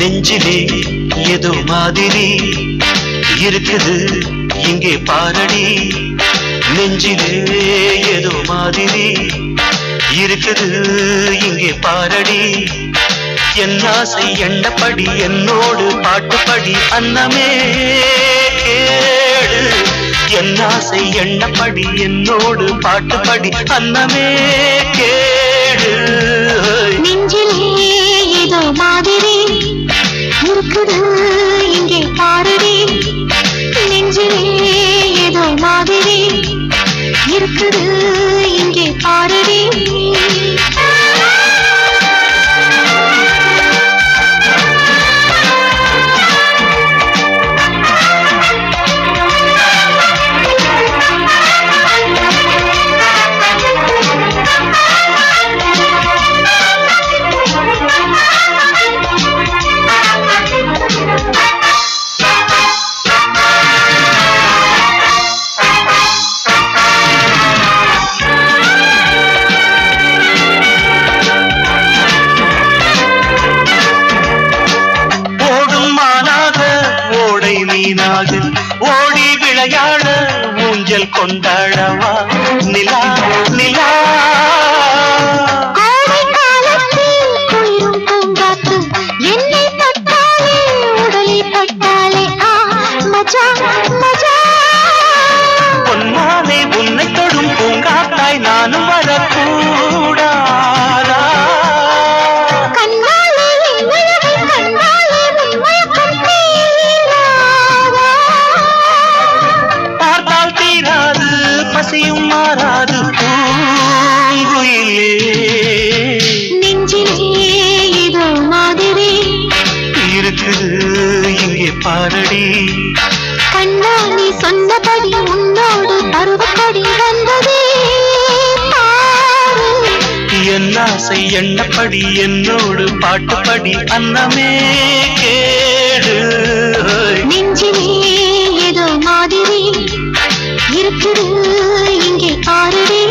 நெஞ்சிலே ஏதோ மாதிரி இருக்குது இங்கே பாரடி. நெஞ்சிலே ஏதோ மாதிரி இருக்குது இங்கே பாரடி. என் ஆசை எண்ணப்படி என்னோடு பாட்டுப்படி அன்னமே கேடு. என் ஆசை எண்ணப்படி என்னோடு பாட்டுப்படி அன்னமே கேடு. நெஞ்சிலே ஏதோ மாதிரி இருக்குது மீனாக ஓடி விளையாட ஊஞ்சல் கொண்டாடவா நிலா நிலா பாரடி. கண்ணா நீ சொன்னபடி உன்னோடு பருவக்கொடி வந்ததே. என் ஆசை எண்ணப்படி என்னோடு பாட்டுப்படி அன்னமே கேடு. நெஞ்சிலே ஏதோ மாதிரி இருக்குது. இங்கே பாருடி.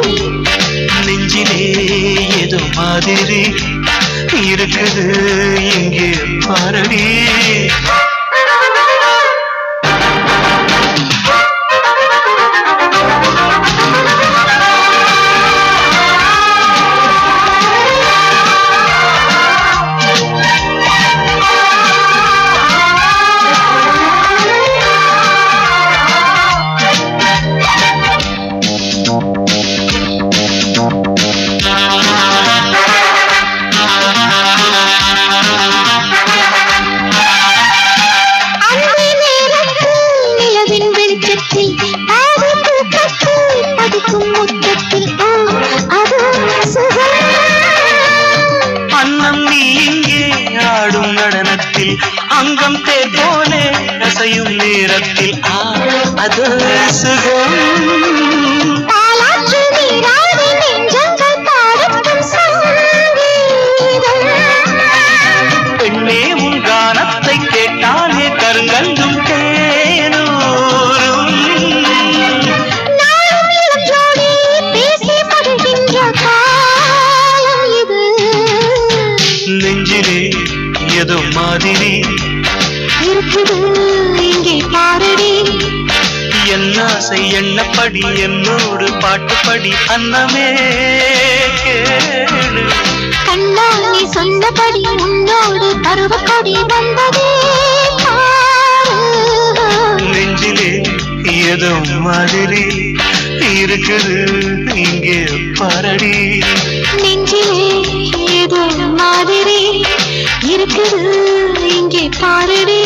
நெஞ்சிலே ஏதோ மாதிரி இருக்குது. இங்கே பாரடி. நேரத்தில் அது சுகம். பெண்ணே உன் கானத்தை கேட்டாலே கருங்கல்லும். நெஞ்சிலே ஏதோ மாதிரி இருக்குது. இங்கே பாரடி. என் ஆசை எண்ணப்படி என்னோடு பாட்டுப்படி அன்னமே கேடு கண்ணா நீ சொன்னபடி உன்னோடு பருவக்கொடி வந்ததே. நெஞ்சிலே ஏதோ மாதிரி இருக்குது. இங்கே பாரடி. நெஞ்சிலே ஏதோ மாதிரி இருக்குது. இங்கே பாருடி.